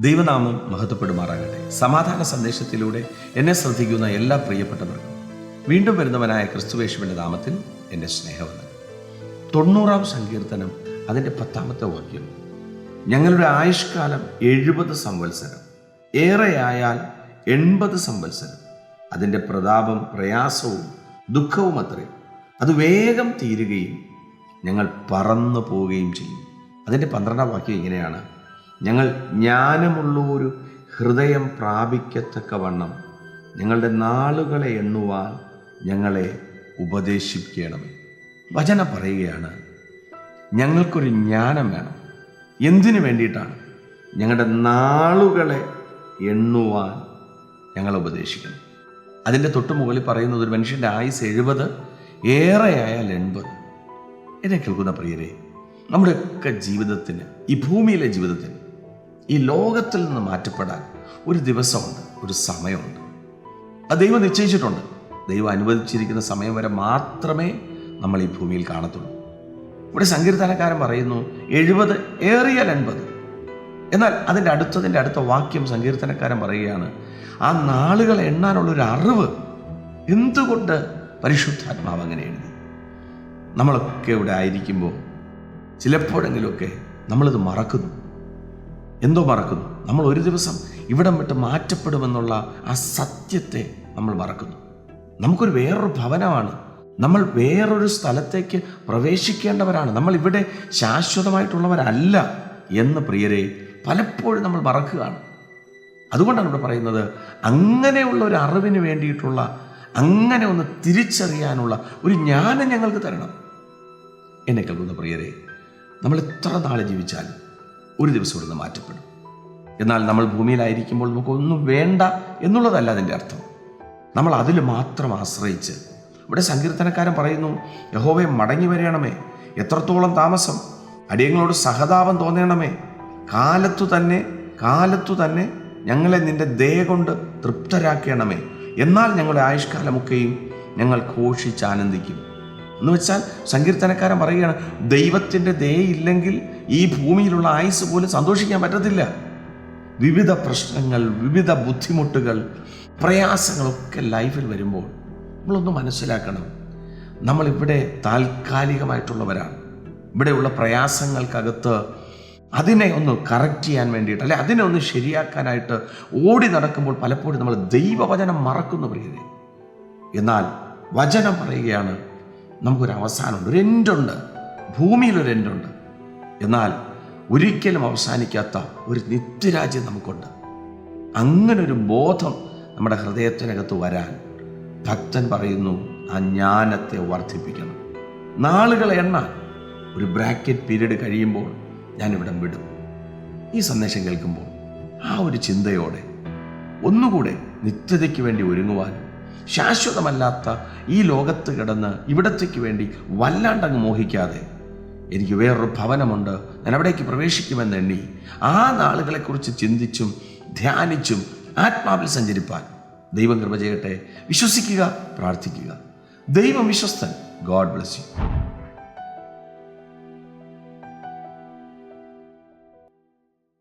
ദൈവനാമം മഹത്വപ്പെടുമാറാകട്ടെ. സമാധാന സന്ദേശത്തിലൂടെ എന്നെ ശ്രദ്ധിക്കുന്ന എല്ലാ പ്രിയപ്പെട്ടവർക്കും വീണ്ടും വരുന്നവനായ ക്രിസ്തുവേശുവിന്റെ നാമത്തിൽ എന്റെ സ്നേഹവന്ദനം. തൊണ്ണൂറാം സങ്കീർത്തനം അതിന്റെ പത്താമത്തെ വാക്യം. ഞങ്ങളുടെ ആയുഷ്കാലം എഴുപത് സംവത്സരം. ഏറെയായാൽ എൺപത് സംവത്സരം. അതിന്റെ പ്രതാപം പ്രയാസവും ദുഃഖവും അത്രേ. അത് വേഗം തീരുകയും ഞങ്ങൾ പറന്നു പോവുകയും ചെയ്യും. അതിന്റെ പന്ത്രണ്ടാം വാക്യം ഇങ്ങനെയാണ്. ഞങ്ങൾ ജ്ഞാനമുള്ള ഒരു ഹൃദയം പ്രാപിക്കത്തക്കവണ്ണം ഞങ്ങളുടെ നാളുകളെ എണ്ണുവാൻ ഞങ്ങളെ ഉപദേശിക്കണമേ വചന പറയുകയാണ് ഞങ്ങൾക്കൊരു ജ്ഞാനം വേണം. എന്തിനു വേണ്ടിയിട്ടാണ്? ഞങ്ങളുടെ നാളുകളെ എണ്ണുവാൻ ഞങ്ങൾ ഉപദേശിക്കണം. അതിന്റെ തൊട്ട് മുകളിൽ പറയുന്നത് ഒരു മനുഷ്യന്റെ ആയുസ് എഴുപത് ഏറെയായാൽ എൺപത്. എന്നെ കേൾക്കുന്ന പ്രിയരെ നമ്മുടെയൊക്കെ ജീവിതത്തിന് ഈ ഭൂമിയിലെ ജീവിതത്തിന് ഈ ലോകത്തിൽ നിന്ന് മാറ്റപ്പെടാൻ ഒരു ദിവസമുണ്ട് ഒരു സമയമുണ്ട്. അത് ദൈവം നിശ്ചയിച്ചിട്ടുണ്ട്. ദൈവം അനുവദിച്ചിരിക്കുന്ന സമയം വരെ മാത്രമേ നമ്മൾ ഈ ഭൂമിയിൽ കാണത്തുള്ളൂ. ഇവിടെ സങ്കീർത്തനക്കാരൻ പറയുന്നു എഴുപത് ഏറിയാൽ എൺപത്. എന്നാൽ അതിന്റെ അടുത്തതിന്റെ അടുത്ത വാക്യം സങ്കീർത്തനക്കാരൻ പറയുകയാണ് ആ നാളുകൾ എണ്ണാനുള്ള ഒരു അറിവ് എന്തുകൊണ്ട് പരിശുദ്ധാത്മാവ് അങ്ങനെ എഴുതി നമ്മളൊക്കെ ഇവിടെ ആയിരിക്കുമ്പോൾ ചിലപ്പോഴെങ്കിലുമൊക്കെ നമ്മളിത് മറക്കുന്നു. എന്തോ മറക്കുന്നു നമ്മൾ ഒരു ദിവസം ഇവിടം വിട്ട് മാറ്റപ്പെടുമെന്നുള്ള ആ സത്യത്തെ നമ്മൾ മറക്കുന്നു. നമുക്കൊരു വേറൊരു ഭവനമാണ്. നമ്മൾ വേറൊരു സ്ഥലത്തേക്ക് പ്രവേശിക്കേണ്ടവരാണ്. നമ്മൾ ഇവിടെ ശാശ്വതമായിട്ടുള്ളവരല്ല എന്ന് പ്രിയരെ പലപ്പോഴും നമ്മൾ മറക്കുകയാണ്. അതുകൊണ്ടാണ് ഇവിടെ പറയുന്നത് അങ്ങനെയുള്ള ഒരു അറിവിന് വേണ്ടിയിട്ടുള്ള അങ്ങനെ ഒന്ന് തിരിച്ചറിയാനുള്ള ഒരു ജ്ഞാനം ഞങ്ങൾക്ക് തരണം. എന്നെ കേൾക്കുന്ന പ്രിയരെ നമ്മൾ എത്ര നാൾ ജീവിച്ചാലും ഒരു ദിവസം ഇവിടുന്ന് മാറ്റപ്പെടും. എന്നാൽ നമ്മൾ ഭൂമിയിലായിരിക്കുമ്പോൾ നമുക്കൊന്നും വേണ്ട എന്നുള്ളതല്ല അതിന്റെ അർത്ഥം. നമ്മൾ അതിൽ മാത്രം ആശ്രയിച്ച് ഇവിടെ സങ്കീർത്തനക്കാരൻ പറയുന്നു യഹോവയെ മടങ്ങി വരണമേ. എത്രത്തോളം താമസം. അടിയങ്ങളോട് സഹതാപം തോന്നണമേ. കാലത്തു തന്നെ കാലത്തു തന്നെ ഞങ്ങളെ നിന്റെ ദയ കൊണ്ട് തൃപ്തരാക്കണമേ. എന്നാൽ ഞങ്ങളുടെ ആയുഷ്കാലമൊക്കെയും ഞങ്ങൾ ഘോഷിച്ച് ആനന്ദിക്കും. എന്ന് വെച്ചാൽ സങ്കീർത്തനക്കാരൻ പറയുകയാണ് ദൈവത്തിന്റെ ദയയില്ലെങ്കിൽ ഈ ഭൂമിയിലുള്ള ആയുസ് പോലും സന്തോഷിക്കാൻ പറ്റത്തില്ല. വിവിധ പ്രശ്നങ്ങൾ വിവിധ ബുദ്ധിമുട്ടുകൾ പ്രയാസങ്ങളൊക്കെ ലൈഫിൽ വരുമ്പോൾ നമ്മളൊന്ന് മനസ്സിലാക്കണം നമ്മളിവിടെ താൽക്കാലികമായിട്ടുള്ളവരാണ്. ഇവിടെയുള്ള പ്രയാസങ്ങൾക്കകത്ത് അതിനെ ഒന്ന് കറക്റ്റ് ചെയ്യാൻ വേണ്ടിയിട്ട് അല്ലെ അതിനെ ഒന്ന് ശരിയാക്കാനായിട്ട് ഓടി നടക്കുമ്പോൾ പലപ്പോഴും നമ്മൾ ദൈവവചനം മറക്കുന്നു പ്രിയരെ. എന്നാൽ വചനം പറയുകയാണ് നമുക്കൊരു അവസാനമുണ്ട് ഒരു എൻഡുണ്ട് ഭൂമിയിലൊരു എൻഡുണ്ട് എന്നാൽ ഒരിക്കലും അവസാനിക്കാത്ത ഒരു നിത്യരാജ്യം നമുക്കുണ്ട്. അങ്ങനെ ഒരു ബോധം നമ്മുടെ ഹൃദയത്തിനകത്ത് വരാൻ ഭക്തൻ പറയുന്നു ആ ജ്ഞാനത്തെ വർദ്ധിപ്പിക്കണം. നാളുകൾ എണ്ണാൻ ഒരു ബ്രാക്കറ്റ് പീരീഡ് കഴിയുമ്പോൾ ഞാനിവിടെ വിടും. ഈ സന്ദേശം കേൾക്കുമ്പോൾ ആ ഒരു ചിന്തയോടെ ഒന്നുകൂടെ നിത്യതയ്ക്ക് വേണ്ടി ഒരുങ്ങുവാനും ശാശ്വതമല്ലാത്ത ഈ ലോകത്ത് കിടന്ന് ഇവിടത്തേക്ക് വേണ്ടി വല്ലാണ്ടങ്ങ് മോഹിക്കാതെ എനിക്ക് വേറൊരു ഭവനമുണ്ട്. ഞാൻ അവിടേക്ക് പ്രവേശിക്കുമെന്ന് എണ്ണി. ആ നാളുകളെക്കുറിച്ച് ചിന്തിച്ചും ധ്യാനിച്ചും ആത്മാവിൽ സഞ്ചരിപ്പാൻ ദൈവം കൃപ ചെയ്യട്ടെ. വിശ്വസിക്കുക പ്രാർത്ഥിക്കുക. ദൈവം വിശ്വസ്തൻ. God bless you.